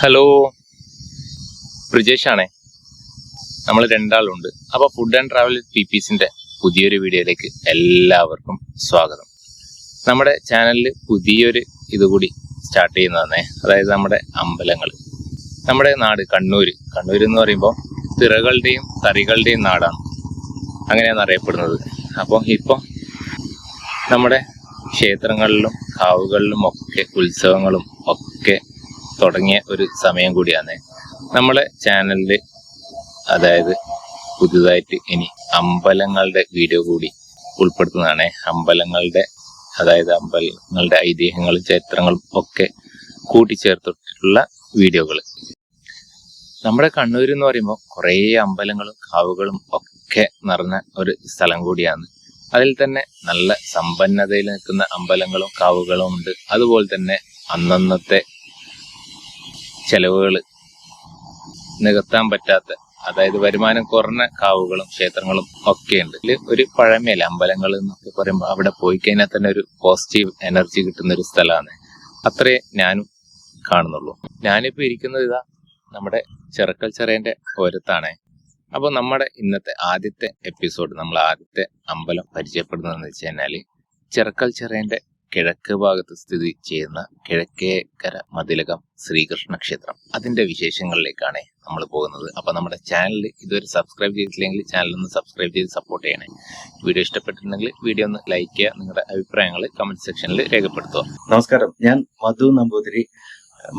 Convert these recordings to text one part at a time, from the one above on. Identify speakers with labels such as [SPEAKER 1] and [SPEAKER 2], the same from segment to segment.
[SPEAKER 1] Hello ബ്രിജേഷാണേ. നമ്മൾ രണ്ടാളുണ്ട്. അപ്പോൾ ഫുഡ് ആൻഡ് ട്രാവൽ പി പീസിന്റെ പുതിയൊരു വീഡിയോയിലേക്ക് എല്ലാവർക്കും സ്വാഗതം. നമ്മുടെ ചാനലിൽ പുതിയൊരു ഇതുകൂടി സ്റ്റാർട്ട് ചെയ്യുന്നതാണ്. അതായത് നമ്മുടെ അമ്പലങ്ങൾ നമ്മുടെ നാട് കണ്ണൂർ കണ്ണൂർ എന്ന് പറയുമ്പോൾ തിറകളുടെയും തറികളുടെയും നാടാണ്. അങ്ങനെയാണ് അറിയപ്പെടുന്നത്. അപ്പോൾ ഇപ്പോൾ നമ്മുടെ ക്ഷേത്രങ്ങളിലും കാവുകളിലും ഒക്കെ ഉത്സവങ്ങളും ഒക്കെ തുടങ്ങിയ ഒരു സമയം കൂടിയാണ് നമ്മളെ ചാനലിൽ അതായത് പുതുതായിട്ട് ഇനി അമ്പലങ്ങളുടെ വീഡിയോ കൂടി ഉൾപ്പെടുത്തുന്നതാണ്. അമ്പലങ്ങളുടെ അതായത് അമ്പലങ്ങളുടെ ഐതിഹ്യങ്ങളും ചരിത്രങ്ങളും ഒക്കെ കൂട്ടിച്ചേർത്തിട്ടുള്ള വീഡിയോകൾ നമ്മുടെ കണ്ണൂർ എന്ന് പറയുമ്പോൾ കുറേ അമ്പലങ്ങളും കാവുകളും ഒക്കെ നിറഞ്ഞ ഒരു സ്ഥലം കൂടിയാണ്. അതിൽ തന്നെ നല്ല സമ്പന്നതയിൽ നിൽക്കുന്ന അമ്പലങ്ങളും കാവുകളും ഉണ്ട്. അതുപോലെ തന്നെ അന്നന്നത്തെ ചെലവുകൾ നികത്താൻ പറ്റാത്ത അതായത് വരുമാനം കുറഞ്ഞ കാവുകളും ക്ഷേത്രങ്ങളും ഒക്കെ ഉണ്ട് ഇതിൽ ഒരു പഴമയല്ല അമ്പലങ്ങൾ എന്നൊക്കെ പറയുമ്പോൾ അവിടെ പോയി കഴിഞ്ഞാൽ തന്നെ ഒരു പോസിറ്റീവ് എനർജി കിട്ടുന്ന ഒരു സ്ഥലമാണ്. അത്രേ ഞാനും കാണുന്നുള്ളൂ. ഞാനിപ്പോൾ ഇരിക്കുന്നത് ഇതാ നമ്മുടെ ചെറുക്കൽ ചെറേന്റെ ഓരത്താണ്. അപ്പോൾ നമ്മുടെ ഇന്നത്തെ ആദ്യത്തെ എപ്പിസോഡ് നമ്മൾ ആദ്യത്തെ അമ്പലം പരിചയപ്പെടുന്നതെന്ന് വെച്ച് കഴിഞ്ഞാൽ ചെറുക്കൽ ചെറേന്റെ കിഴക്ക് ഭാഗത്ത് സ്ഥിതി ചെയ്യുന്ന കിഴക്കേക്കര മതിലകം ശ്രീകൃഷ്ണ ക്ഷേത്രം. അതിന്റെ വിശേഷങ്ങളിലേക്കാണ് നമ്മൾ പോകുന്നത്. അപ്പൊ നമ്മുടെ ചാനൽ ഇതുവരെ സബ്സ്ക്രൈബ് ചെയ്തിട്ടില്ലെങ്കിൽ ചാനൽ ഒന്ന് സബ്സ്ക്രൈബ് ചെയ്ത് സപ്പോർട്ട് ചെയ്യണേ. വീഡിയോ ഇഷ്ടപ്പെട്ടിട്ടുണ്ടെങ്കിൽ വീഡിയോ ഒന്ന് ലൈക്ക് ചെയ്യുക നിങ്ങളുടെ അഭിപ്രായങ്ങൾ കമന്റ് സെക്ഷനിൽ രേഖപ്പെടുത്തുക.
[SPEAKER 2] നമസ്കാരം. ഞാൻ മധു നമ്പൂതിരി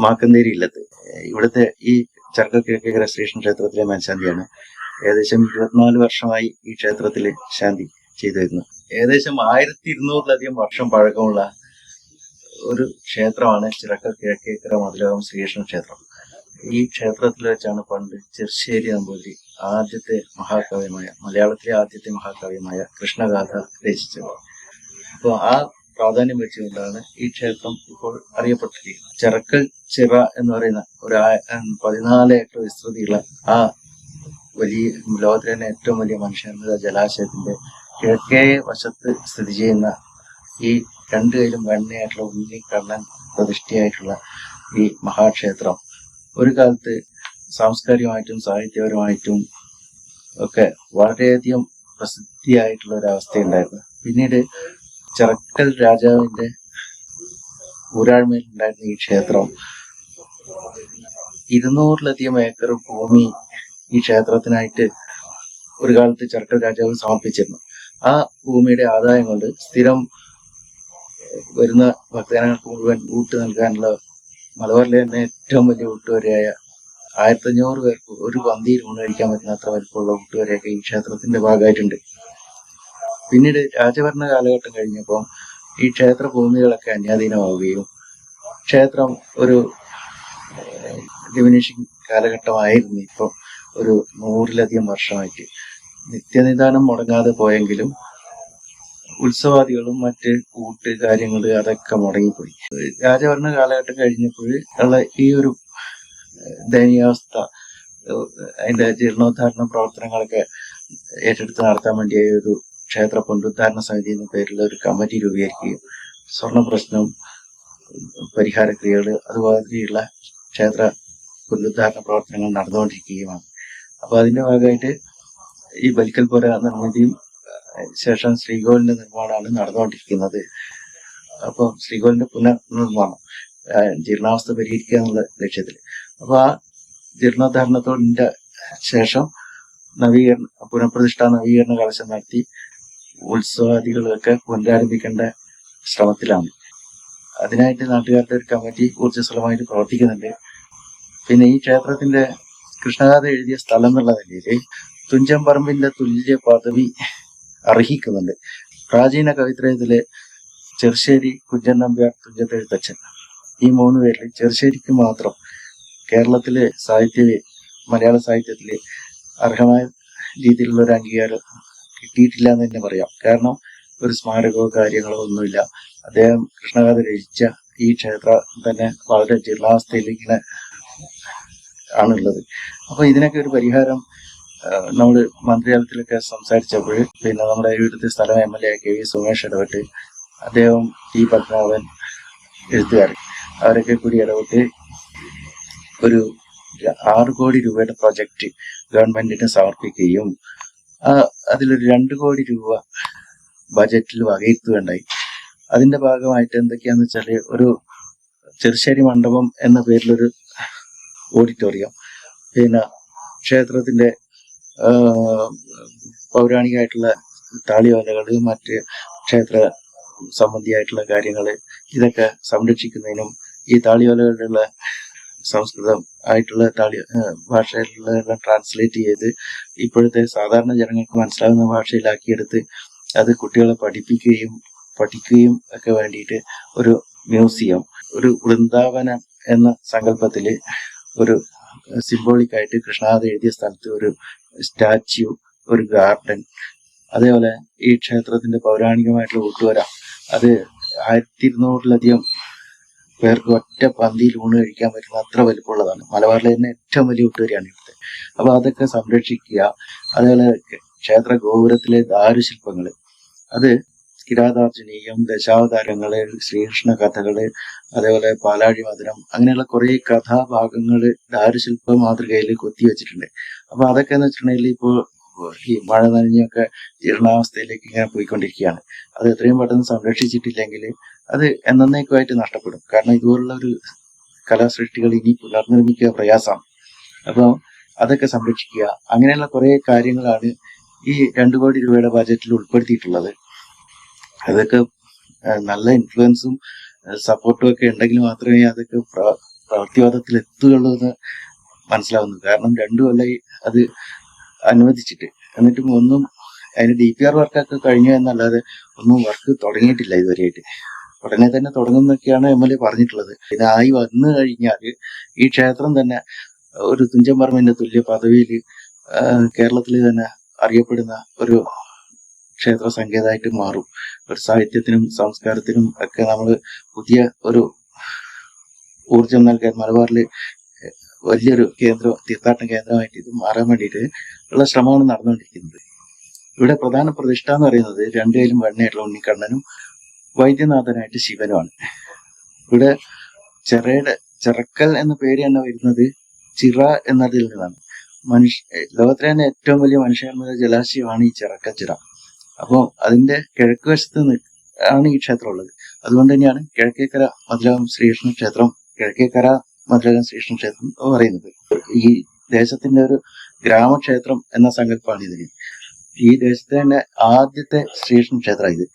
[SPEAKER 2] മാക്കന്തേരി ഇല്ലത്ത്. ഇവിടുത്തെ ഈ ചർക്ക കിഴക്കേക്കര ശ്രീകൃഷ്ണ ക്ഷേത്രത്തിലെ മേൽശാന്തിയാണ്. ഏകദേശം ഇരുപത്തിനാല് വർഷമായി ഈ ക്ഷേത്രത്തിൽ ശാന്തി ചെയ്തു വരുന്നു ഏകദേശം ആയിരത്തി ഇരുന്നൂറിലധികം വർഷം പഴക്കമുള്ള ഒരു ക്ഷേത്രമാണ് ചിറക്ക കിഴക്കേക്കര മതിലകം ശ്രീകൃഷ്ണ ക്ഷേത്രം. ഈ ക്ഷേത്രത്തിൽ വെച്ചാണ് പണ്ട് ചെർശ്ശേരി നമ്പൂതിരി ആദ്യത്തെ മഹാകാവ്യമായ മലയാളത്തിലെ ആദ്യത്തെ മഹാകാവ്യമായ കൃഷ്ണഗാഥ രചിച്ചത്. അപ്പോൾ ആ പ്രാധാന്യം വെച്ചുകൊണ്ടാണ് ഈ ക്ഷേത്രം ഇപ്പോൾ അറിയപ്പെട്ടിരിക്കുന്നത്. ചിറക്കൽ ചിറ എന്ന് പറയുന്ന ഒരു പതിനാല് ഏക്കർ വിസ്തൃതിയുള്ള ആ വലിയ ലോകത്തിലെ തന്നെ ഏറ്റവും വലിയ മനുഷ്യനിർമ്മിത ജലാശയത്തിന്റെ കിഴക്കേ വശത്ത് സ്ഥിതി ചെയ്യുന്ന ഈ രണ്ട് കൈയിലും വെണ്ണയായിട്ടുള്ള ഉണ്ണിക്കണ്ണൻ പ്രതിഷ്ഠയായിട്ടുള്ള ഈ മഹാക്ഷേത്രം. ഒരു കാലത്ത് സാംസ്കാരികമായിട്ടും സാഹിത്യപരമായിട്ടും ഒക്കെ വളരെയധികം പ്രസിദ്ധിയായിട്ടുള്ള ഒരു അവസ്ഥയുണ്ടായിരുന്നു. പിന്നീട് ചെറക്കൽ രാജാവിന്റെ ഊരാഴ്മയിൽ ഉണ്ടായിരുന്ന ഈ ക്ഷേത്രം. ഇരുന്നൂറിലധികം ഏക്കർ ഭൂമി ഈ ക്ഷേത്രത്തിനായിട്ട് ഒരു കാലത്ത് ചെറക്കൽ രാജാവ് സമർപ്പിച്ചിരുന്നു. ആ ഭൂമിയുടെ ആദായം കൊണ്ട് സ്ഥിരം വരുന്ന ഭക്തജനങ്ങൾക്ക് മുഴുവൻ ഊട്ട് നൽകാനുള്ള മലബാറിലെ തന്നെ ഏറ്റവും വലിയ ഊട്ടുവരെയായ ആയിരത്തി അഞ്ഞൂറ് പേർക്ക് ഒരു പന്തിയിൽ ഊണ് കഴിക്കാൻ പറ്റുന്ന അത്ര വലിപ്പമുള്ള ഊട്ടുവരെയൊക്കെ ഈ ക്ഷേത്രത്തിന്റെ ഭാഗമായിട്ടുണ്ട്. പിന്നീട് രാജഭരണ കാലഘട്ടം കഴിഞ്ഞപ്പോൾ ഈ ക്ഷേത്ര ഭൂമികളൊക്കെ അന്യാധീനമാവുകയും ക്ഷേത്രം ഒരു ഡിമിനിഷിങ് കാലഘട്ടമായിരുന്നു. ഇപ്പോൾ ഒരു നൂറിലധികം വർഷമായിട്ട്. നിത്യനിദാനം മുടങ്ങാതെ പോയെങ്കിലും ഉത്സവാദികളും മറ്റ് കൂട്ട് കാര്യങ്ങൾ അതൊക്കെ മുടങ്ങിപ്പോയി. രാജഭരണ കാലഘട്ടം കഴിഞ്ഞപ്പോൾ ഉള്ള ഈ ഒരു ദയനീയാവസ്ഥ അതിന്റെ ജീർണോദ്ധാരണ പ്രവർത്തനങ്ങളൊക്കെ ഏറ്റെടുത്ത് നടത്താൻ വേണ്ടിയ ഒരു ക്ഷേത്ര പുനരുദ്ധാരണ സമിതി എന്ന പേരിൽ ഒരു കമ്മിറ്റി രൂപീകരിക്കുകയും സ്വർണ പ്രശ്നം പരിഹാര ക്രിയകൾ അതുമാതിരിയുള്ള ക്ഷേത്ര പുനരുദ്ധാരണ പ്രവർത്തനങ്ങൾ നടന്നുകൊണ്ടിരിക്കുകയുമാണ്. അപ്പൊ അതിന്റെ ഭാഗമായിട്ട് ഈ ബലിക്കൽപുര നിർമ്മിതിയും ശേഷം ശ്രീകോവിലിന്റെ നിർമ്മാണമാണ് നടന്നുകൊണ്ടിരിക്കുന്നത്. അപ്പോൾ ശ്രീകോവിലിന്റെ പുനർനിർമ്മാണം ജീർണാവസ്ഥ പരിഹരിക്കുക എന്നുള്ള ലക്ഷ്യത്തിൽ. അപ്പൊ ആ ജീർണോദ്ധാരണത്തോടിന്റെ ശേഷം നവീകരണ പുനഃപ്രതിഷ്ഠാ നവീകരണ കലശം നടത്തി ഉത്സവാദികളൊക്കെ പുനരാരംഭിക്കേണ്ട ശ്രമത്തിലാണ്. അതിനായിട്ട് നാട്ടുകാരുടെ ഒരു കമ്മിറ്റി ഊർജസ്വലമായിട്ട് പ്രവർത്തിക്കുന്നുണ്ട്. പിന്നെ ഈ ക്ഷേത്രത്തിന്റെ കൃഷ്ണഗാഥ എഴുതിയ സ്ഥലം എന്നുള്ള നിലയിൽ തുഞ്ചൻപറമ്പിന്റെ തുല്യ പദവി അർഹിക്കുന്നുണ്ട്. പ്രാചീന കവിത്രയത്തിലെ ചെറുശ്ശേരി കുഞ്ചൻ നമ്പ്യാർ തുഞ്ചത്തെഴുത്തച്ഛൻ ഈ മൂന്ന് പേരിൽ ചെറുശ്ശേരിക്ക് മാത്രം കേരളത്തിലെ സാഹിത്യ മലയാള സാഹിത്യത്തിലെ അർഹമായ രീതിയിലുള്ള ഒരു അംഗീകാരം കിട്ടിയിട്ടില്ല എന്ന് തന്നെ പറയാം. കാരണം ഒരു സ്മാരകമോ കാര്യങ്ങളോ ഒന്നുമില്ല. അദ്ദേഹം കൃഷ്ണകാഥ രചിച്ച ഈ ക്ഷേത്രം തന്നെ വളരെ ജീർണാവസ്ഥയിൽ ഇങ്ങനെ ആണുള്ളത്. അപ്പൊ ഇതിനൊക്കെ ഒരു പരിഹാരം നമ്മൾ മന്ത്രിയാലത്തിലൊക്കെ സംസാരിച്ചപ്പോൾ പിന്നെ നമ്മുടെ ഇവിടുത്തെ സ്ഥലം M L A K V Sumesh ഇടപെട്ട് അദ്ദേഹം ടി പത്മനാഭൻ എഴുത്തുകാരൻ. അവരൊക്കെ കൂടി ഇടപെട്ട് ഒരു ആറ് കോടി രൂപയുടെ പ്രൊജക്റ്റ് ഗവൺമെന്റിന് സമർപ്പിക്കുകയും അതിലൊരു രണ്ട് കോടി രൂപ ബജറ്റിൽ വകയിരുത്തുകയുണ്ടായി. അതിന്റെ ഭാഗമായിട്ട് എന്തൊക്കെയാന്ന് വെച്ചാൽ ഒരു ചെറുശ്ശേരി മണ്ഡപം എന്ന പേരിലൊരു ഓഡിറ്റോറിയം പിന്നെ ക്ഷേത്രത്തിന്റെ പൗരാണികമായിട്ടുള്ള താളിയോലകൾ മറ്റ് ക്ഷേത്ര സംബന്ധിയായിട്ടുള്ള കാര്യങ്ങൾ ഇതൊക്കെ സംരക്ഷിക്കുന്നതിനും ഈ താളിയോലകളുടെ സംസ്കൃതം ആയിട്ടുള്ള താളി ഭാഷയിലുള്ള ട്രാൻസ്ലേറ്റ് ചെയ്ത് ഇപ്പോഴത്തെ സാധാരണ ജനങ്ങൾക്ക് മനസ്സിലാവുന്ന ഭാഷയിലാക്കിയെടുത്ത് അത് കുട്ടികളെ പഠിപ്പിക്കുകയും പഠിക്കുകയും ഒക്കെ വേണ്ടിയിട്ട് ഒരു മ്യൂസിയം ഒരു വൃന്ദാവനം എന്ന സങ്കല്പത്തിൽ ഒരു സിംബോളിക് ആയിട്ട് കൃഷ്ണനാഥ് എഴുതിയ സ്ഥലത്ത് ഒരു സ്റ്റാച്യു ഒരു ഗാർഡൻ അതേപോലെ ഈ ക്ഷേത്രത്തിന്റെ പൗരാണികമായിട്ടുള്ള ഊട്ടുവര അത് ആയിരത്തി ഇരുന്നൂറിലധികം പേർക്ക് ഒറ്റ പന്തിയിൽ ഊണ് കഴിക്കാൻ പറ്റുന്ന അത്ര വലിപ്പമുള്ളതാണ്. മലബാറിലെ തന്നെ ഏറ്റവും വലിയ ഊട്ടുവരയാണ് ഇവിടുത്തെ. അപ്പൊ അതൊക്കെ സംരക്ഷിക്കുക. അതേപോലെ ക്ഷേത്ര ഗോപുരത്തിലെ ദാരുശില്പങ്ങൾ. അത് കിരാതാർജുനീയം ദശാവതാരങ്ങൾ ശ്രീകൃഷ്ണ കഥകൾ അതേപോലെ പാലാഴി മധുരം അങ്ങനെയുള്ള കുറെ കഥാഭാഗങ്ങൾ ദാരുശില്പ മാതൃകയിൽ കൊത്തിവെച്ചിട്ടുണ്ട് അപ്പൊ അതൊക്കെ എന്ന് വെച്ചിട്ടുണ്ടെങ്കിൽ ഇപ്പോ ഈ മഴ നനഞ്ഞൊക്കെ ജീർണാവസ്ഥയിലേക്ക് ഇങ്ങനെ പോയിക്കൊണ്ടിരിക്കുകയാണ്. അത് എത്രയും പെട്ടെന്ന് സംരക്ഷിച്ചിട്ടില്ലെങ്കിൽ അത് എന്നേക്കുമായിട്ട് നഷ്ടപ്പെടും. കാരണം ഇതുപോലുള്ള ഒരു കലാസൃഷ്ടികൾ ഇനി പുനർനിർമ്മിക്കുക പ്രയാസമാണ്. അപ്പോൾ അതൊക്കെ സംരക്ഷിക്കുക അങ്ങനെയുള്ള കുറേ കാര്യങ്ങളാണ് ഈ രണ്ടു കോടി രൂപയുടെ ബജറ്റിൽ ഉൾപ്പെടുത്തിയിട്ടുള്ളത്. അതൊക്കെ നല്ല ഇൻഫ്ലുവൻസും സപ്പോർട്ടും ഒക്കെ ഉണ്ടെങ്കിൽ മാത്രമേ അതൊക്കെ പ്ര- പ്രവൃത്തിവാദത്തിൽ എത്തുകയുള്ളൂ എന്ന് മനസ്സിലാവുന്നു. കാരണം രണ്ടു കൊല്ലായി അത് അനുവദിച്ചിട്ട്. എന്നിട്ടും ഒന്നും അതിന് ഡി പി ആർ വർക്കൊക്കെ കഴിഞ്ഞു എന്നല്ലാതെ ഒന്നും വർക്ക് തുടങ്ങിയിട്ടില്ല ഇതുവരെയായിട്ട്. ഉടനെ തന്നെ തുടങ്ങുന്നൊക്കെയാണ് എം എൽ എ പറഞ്ഞിട്ടുള്ളത്. ഇതായി വന്നു കഴിഞ്ഞാൽ ഈ ക്ഷേത്രം തന്നെ ഒരു തുഞ്ചൻ പറമ്പിന്റെ തുല്യ പദവിയിൽ കേരളത്തിൽ തന്നെ അറിയപ്പെടുന്ന ഒരു ക്ഷേത്ര സങ്കേതമായിട്ട് മാറും. ഒരു സാഹിത്യത്തിനും സംസ്കാരത്തിനും ഒക്കെ നമ്മൾ പുതിയ ഒരു ഊർജം നൽകാൻ മലബാറിൽ വലിയൊരു കേന്ദ്ര തീർത്ഥാടന കേന്ദ്രമായിട്ട് ഇത് മാറാൻ വേണ്ടിയിട്ട് ഉള്ള ശ്രമമാണ് നടന്നുകൊണ്ടിരിക്കുന്നത്. ഇവിടെ പ്രധാന പ്രതിഷ്ഠ എന്ന് പറയുന്നത് രണ്ടുപേരും വെണ്ണയായിട്ടുള്ള ഉണ്ണിക്കണ്ണനും വൈദ്യനാഥനായിട്ട് ശിവനുമാണ്. ഇവിടെ ചെറയുടെ ചിറക്കൽ എന്ന പേര് തന്നെ വരുന്നത് ചിറ എന്നതിൽ നിന്നാണ്. മനുഷ്യ ലോകത്തിലെ തന്നെ ഏറ്റവും വലിയ മനുഷ്യനിർമ്മിത ജലാശയമാണ് ഈ ചിറക്കൽ ചിറ. അപ്പോൾ അതിന്റെ കിഴക്ക് വശത്ത് ആണ് ഈ ക്ഷേത്രം ഉള്ളത് അതുകൊണ്ട് തന്നെയാണ് കിഴക്കേക്കര മധുരകം ശ്രീകൃഷ്ണ ക്ഷേത്രം കിഴക്കേക്കര മധുരകം ശ്രീകൃഷ്ണ ക്ഷേത്രം എന്ന് പറയുന്നത്. ഈ ദേശത്തിന്റെ ഒരു ഗ്രാമക്ഷേത്രം എന്ന സങ്കല്പമാണ് ഇതിന്. ഈ ദേശത്തെ തന്നെ ആദ്യത്തെ ശ്രീകൃഷ്ണ ക്ഷേത്രം ഇത്.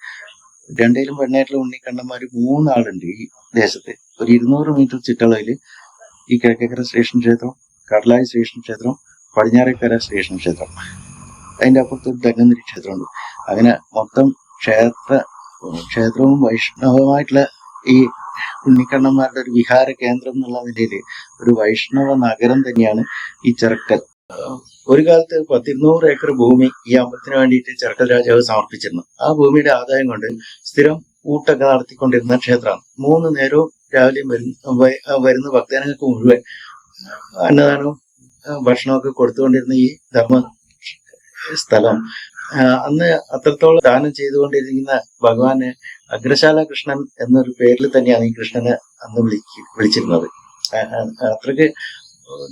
[SPEAKER 2] രണ്ടേലും പെണ്ണേറ്റിലും ഉണ്ണിക്കണ്ണന്മാര് മൂന്നാളുണ്ട് ഈ ദേശത്ത്. ഒരു ഇരുന്നൂറ് മീറ്റർ ചുറ്റളവിൽ ഈ കിഴക്കേക്കര ശ്രീകൃഷ്ണ ക്ഷേത്രം കടലായി ശ്രീകൃഷ്ണ ക്ഷേത്രം പടിഞ്ഞാറേക്കര ശ്രീകൃഷ്ണ ക്ഷേത്രം. അതിന്റെ അപ്പുറത്ത് ധന്വന്തിരി ക്ഷേത്രമുണ്ട്. അങ്ങനെ മൊത്തം ക്ഷേത്ര ക്ഷേത്രവും വൈഷ്ണവമായിട്ടുള്ള ഈ ഉണ്ണിക്കണ്ണന്മാരുടെ ഒരു വിഹാര കേന്ദ്രം എന്നുള്ള നിലയിൽ ഒരു വൈഷ്ണവ നഗരം തന്നെയാണ് ഈ ചെറുക്കൽ. ഒരു കാലത്ത് പത്തിരുന്നൂറ് ഏക്കർ ഭൂമി ഈ അമ്പലത്തിന് വേണ്ടിയിട്ട് ചെറുക്കൽ രാജാവ് സമർപ്പിച്ചിരുന്നു. ആ ഭൂമിയുടെ ആദായം കൊണ്ട് സ്ഥിരം ഊട്ടൊക്കെ നടത്തിക്കൊണ്ടിരുന്ന ക്ഷേത്രമാണ് മൂന്ന് നേരവും രാവിലെയും വരുന്ന വരുന്ന ഭക്തജനങ്ങൾക്ക് മുഴുവൻ അന്നദാനവും ഭക്ഷണമൊക്കെ കൊടുത്തുകൊണ്ടിരുന്ന ഈ ധർമ്മ സ്ഥലം. അന്ന് അത്രത്തോളം ദാനം ചെയ്തുകൊണ്ടിരിക്കുന്ന ഭഗവാന് അഗ്രശാല കൃഷ്ണൻ എന്നൊരു പേരിൽ തന്നെയാണ് ഈ കൃഷ്ണനെ അന്ന് വിളിക്ക് വിളിച്ചിരുന്നത്. അത്രയ്ക്ക്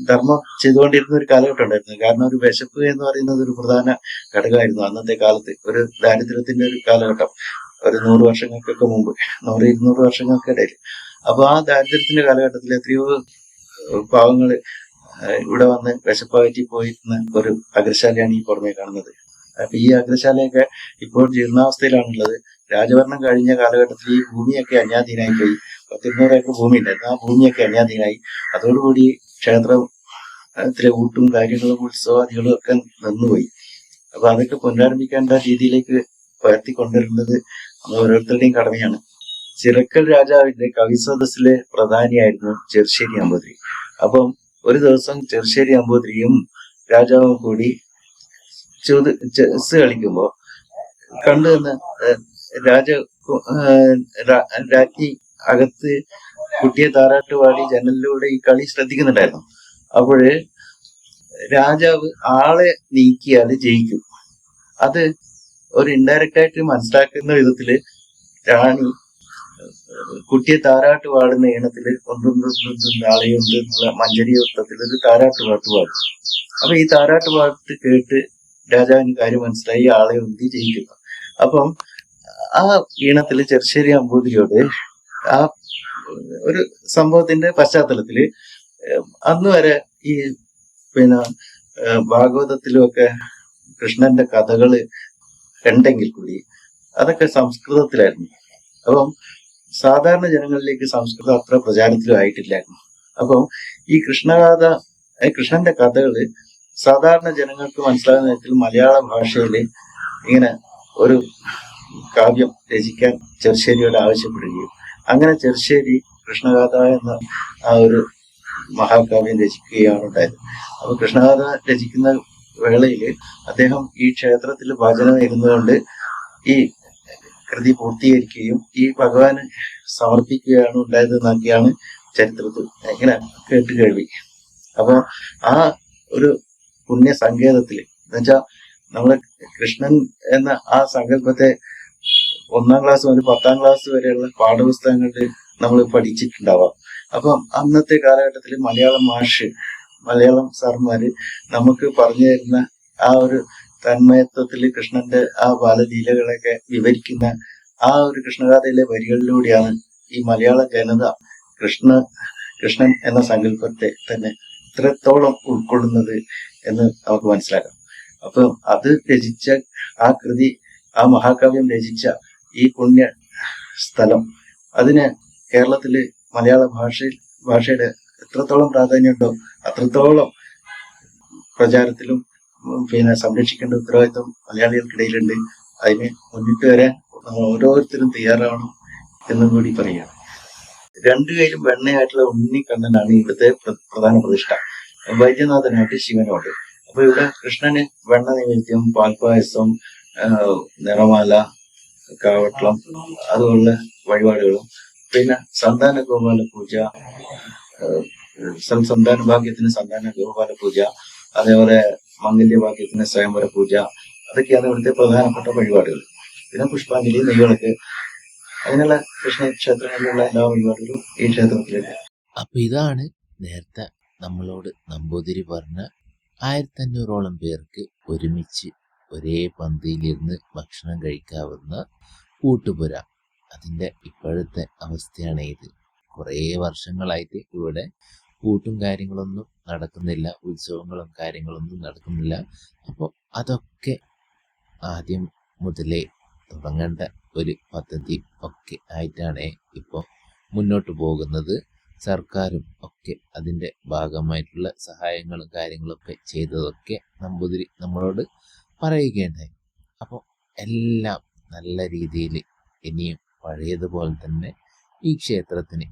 [SPEAKER 2] ധർമ്മം ചെയ്തുകൊണ്ടിരുന്ന ഒരു കാലഘട്ടം ഉണ്ടായിരുന്നു. കാരണം ഒരു വിശപ്പ് എന്ന് പറയുന്നത് ഒരു പ്രധാന ഘടകമായിരുന്നു അന്നത്തെ കാലത്ത്. ഒരു ദാരിദ്ര്യത്തിന്റെ ഒരു കാലഘട്ടം. ഒരു നൂറ് വർഷങ്ങൾക്കൊക്കെ മുമ്പ് നൂറ് ഇരുന്നൂറ് വർഷങ്ങൾക്കിടയിൽ അപ്പൊ ആ ദാരിദ്ര്യത്തിന്റെ കാലഘട്ടത്തിൽ എത്രയോ പാവങ്ങൾ ഇവിടെ വന്ന് വിശപ്പകറ്റി പോയിരുന്ന ഒരു അഗ്രശാലയാണ് ഈ പുറമെ കാണുന്നത്. അപ്പൊ ഈ അഗ്രശാലയൊക്കെ ഇപ്പോൾ ജീർണാവസ്ഥയിലാണുള്ളത്. രാജഭരണം കഴിഞ്ഞ കാലഘട്ടത്തിൽ ഈ ഭൂമിയൊക്കെ അന്യാധീനായി പോയി. പത്തിരുന്നൂറ് ഏക്കർ ഭൂമി ഉണ്ടായിരുന്നു. ആ ഭൂമിയൊക്കെ അന്യാധീനായി അതോടുകൂടി ക്ഷേത്രത്തിലെ ഊട്ടും കാര്യങ്ങളും ഉത്സവാദികളും ഒക്കെ നിന്നുപോയി. അപ്പൊ അതൊക്കെ പുനരാരംഭിക്കേണ്ട രീതിയിലേക്ക് ഉയർത്തി കൊണ്ടുവരേണ്ടത് നമ്മൾ ഓരോരുത്തരുടെയും കടമയാണ്. ചിറക്കൽ രാജാവിന്റെ കവിസദസ്സിലെ പ്രധാനിയായിരുന്നു ചെറുശ്ശേരി അമ്പൂതിരി. അപ്പം ഒരു ദിവസം ചെറുശ്ശേരി അമ്പൂതിരിയും രാജാവും കൂടി ചൂത് ചെസ് കളിക്കുമ്പോ കണ്ടു തന്ന രാജ രാജ്ഞി അകത്ത് കുട്ടിയെ താറാട്ട് പാടി ജനലിലൂടെ ഈ കളി ശ്രദ്ധിക്കുന്നുണ്ടായിരുന്നു. അപ്പോഴ് രാജാവ് ആളെ നീക്കിയാൽ ജയിക്കും. അത് ഒരു ഇൻഡയറക്റ്റ് ആയിട്ട് മനസ്സിലാക്കുന്ന വിധത്തിൽ റാണി കുട്ടിയെ താരാട്ട് പാടുന്ന ഈണത്തിൽ ഒന്നും ആളെയുണ്ട് എന്നുള്ള മഞ്ചരി വൃത്തത്തിൽ ഒരു താരാട്ട് പാട്ട് പാടും. അപ്പൊ ഈ താരാട്ട് പാട്ട് കേട്ട് രാജാവിന് കാര്യം മനസ്സിലായി ആളെ ഉന്തി ജയിക്കുന്നു അപ്പം ആ ഈണത്തിൽ ചെറുശ്ശേരി അമ്പൂതിരിയോട് ആ ഒരു സംഭവത്തിന്റെ പശ്ചാത്തലത്തിൽ അന്ന് വരെ ഈ പിന്നെ ഭാഗവതത്തിലുമൊക്കെ കൃഷ്ണന്റെ കഥകൾ ഉണ്ടെങ്കിൽ കൂടി അതൊക്കെ സംസ്കൃതത്തിലായിരുന്നു. അപ്പം സാധാരണ ജനങ്ങളിലേക്ക് സംസ്കൃതം അത്ര പ്രചാരത്തിലും ആയിട്ടില്ലായിരുന്നു. അപ്പം ഈ കൃഷ്ണകഥ കൃഷ്ണന്റെ കഥകൾ സാധാരണ ജനങ്ങൾക്ക് മനസ്സിലാകുന്ന തരത്തിൽ മലയാള ഭാഷയിൽ ഇങ്ങനെ ഒരു കാവ്യം രചിക്കാൻ ചെറുശ്ശേരിയോട് ആവശ്യപ്പെടുകയും അങ്ങനെ ചെറുശ്ശേരി കൃഷ്ണഗാഥ എന്ന ആ ഒരു മഹാകാവ്യം രചിക്കുകയാണ് ഉണ്ടായത്. അപ്പൊ കൃഷ്ണഗാഥ രചിക്കുന്ന വേളയിൽ അദ്ദേഹം ഈ ക്ഷേത്രത്തിൽ ഭജനം ഇരുന്നുകൊണ്ട് ഈ കൃതി പൂർത്തീകരിക്കുകയും ഈ ഭഗവാന് സമർപ്പിക്കുകയാണ് ഉണ്ടായതെന്നൊക്കെയാണ് ചരിത്രത്തിൽ ഇങ്ങനെ കേട്ട് കേൾവി. അപ്പൊ ആ ഒരു പുണ്യ സങ്കേതത്തിൽ എന്നുവെച്ചാ നമ്മൾ കൃഷ്ണൻ എന്ന ആ സങ്കല്പത്തെ ഒന്നാം ക്ലാസ് മുതൽ പത്താം ക്ലാസ് വരെയുള്ള പാഠപുസ്തകങ്ങളിൽ നമ്മൾ പഠിച്ചിട്ടുണ്ടാവാം. അപ്പം അന്നത്തെ കാലഘട്ടത്തിൽ മലയാളം മാഷ് മലയാളം സാർമാര് നമുക്ക് പറഞ്ഞു തരുന്ന ആ ഒരു തന്മയത്വത്തിൽ കൃഷ്ണന്റെ ആ ബാലലീലകളൊക്കെ വിവരിക്കുന്ന ആ ഒരു കൃഷ്ണഗാഥയിലെ വരികളിലൂടെയാണ് ഈ മലയാള ജനത കൃഷ്ണ കൃഷ്ണൻ എന്ന സങ്കല്പത്തെ തന്നെ ഇത്രത്തോളം ഉൾക്കൊള്ളുന്നത് എന്ന് നമുക്ക് മനസ്സിലാക്കാം. അപ്പൊ അത് രചിച്ച ആ കൃതി ആ മഹാകാവ്യം രചിച്ച ഈ പുണ്യ സ്ഥലം അതിന് കേരളത്തിൽ മലയാള ഭാഷയിൽ ഭാഷയുടെ എത്രത്തോളം പ്രാധാന്യമുണ്ടോ അത്രത്തോളം പ്രചാരത്തിലും പിന്നെ സംരക്ഷിക്കേണ്ട ഉത്തരവാദിത്വം മലയാളികൾക്കിടയിലുണ്ട്. അതിന് മുന്നിട്ട് വരാൻ നമ്മൾ ഓരോരുത്തരും തയ്യാറാവണം എന്നും കൂടി പറയുകയാണ്. രണ്ടു കൈയിലും വെണ്ണയായിട്ടുള്ള ഉണ്ണിക്കണ്ണനാണ് ഇവിടുത്തെ പ്ര- പ്രധാന പ്രതിഷ്ഠ. വൈദ്യനാഥനായിട്ട് ശിവനോട് അപ്പൊ ഇവിടെ കൃഷ്ണന് വെണ്ണ നൈവേദ്യം പാൽപ്പായസം നിറമാല കാവട്ടളം അതുപോലുള്ള വഴിപാടുകളും. പിന്നെ സന്താന ഗോപാല പൂജ സന്താന ഭാഗ്യത്തിന് സന്താന ഗോപാല പൂജ അതേപോലെ മംഗല്യ ഭാഗ്യത്തിന് സ്വയംവര പൂജ അതൊക്കെയാണ് ഇവിടുത്തെ പ്രധാനപ്പെട്ട വഴിപാടുകൾ. പിന്നെ പുഷ്പാഞ്ജലി നെയ്വിളക്ക് അങ്ങനെയുള്ള കൃഷ്ണ ക്ഷേത്രങ്ങളിലുള്ള എല്ലാ വഴിപാടുകളും ഈ ക്ഷേത്രത്തിലുണ്ട്.
[SPEAKER 1] അപ്പൊ ഇതാണ് നേരത്തെ നമ്മളോട് നമ്പൂതിരി പറഞ്ഞ ആയിരത്തി അഞ്ഞൂറോളം പേർക്ക് ഒരുമിച്ച് ഒരേ പന്തിയിലിരുന്ന് ഭക്ഷണം കഴിക്കാവുന്ന കൂട്ടുപുര. അതിന്റെ ഇപ്പോഴത്തെ അവസ്ഥയാണ് ഇത്. കുറേ വർഷങ്ങളായിട്ട് ഇവിടെ കൂട്ടും കാര്യങ്ങളൊന്നും നടക്കുന്നില്ല ഉത്സവങ്ങളും കാര്യങ്ങളൊന്നും നടക്കുന്നില്ല. അപ്പോൾ അതൊക്കെ ആദ്യം മുതലേ തുടങ്ങേണ്ട ഒരു പദ്ധതി ഒക്കെ ആയിട്ടാണ് ഇപ്പോൾ മുന്നോട്ട് പോകുന്നത്. സർക്കാരും ഒക്കെ അതിന്റെ ഭാഗമായിട്ടുള്ള സഹായങ്ങളും കാര്യങ്ങളൊക്കെ ചെയ്തതൊക്കെ നമ്പൂതിരി നമ്മളോട് പറയുകയുണ്ടായി. അപ്പോൾ എല്ലാം നല്ല രീതിയിൽ ഇനിയും പഴയതുപോലെ തന്നെ ഈ ക്ഷേത്രത്തിന്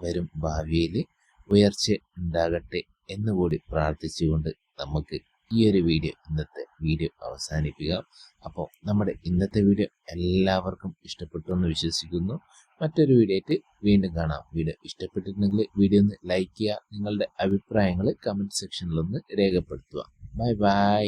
[SPEAKER 1] വരും ഭാവിയിൽ ഉയർച്ച ഉണ്ടാകട്ടെ എന്നുകൂടി പ്രാർത്ഥിച്ചുകൊണ്ട് നമുക്ക് ഈ ഒരു വീഡിയോ ഇന്നത്തെ വീഡിയോ അവസാനിപ്പിക്കുക അപ്പോൾ നമ്മുടെ ഇന്നത്തെ വീഡിയോ എല്ലാവർക്കും ഇഷ്ടപ്പെട്ടു എന്ന് വിശ്വസിക്കുന്നു. മറ്റൊരു വീഡിയോ ആയിട്ട് വീണ്ടും കാണാം. വീഡിയോ ഇഷ്ടപ്പെട്ടിട്ടുണ്ടെങ്കിൽ വീഡിയോ ഒന്ന് ലൈക്ക് ചെയ്യുക. നിങ്ങളുടെ അഭിപ്രായങ്ങൾ കമന്റ് സെക്ഷനിലൊന്ന് രേഖപ്പെടുത്തുക. Bye bye.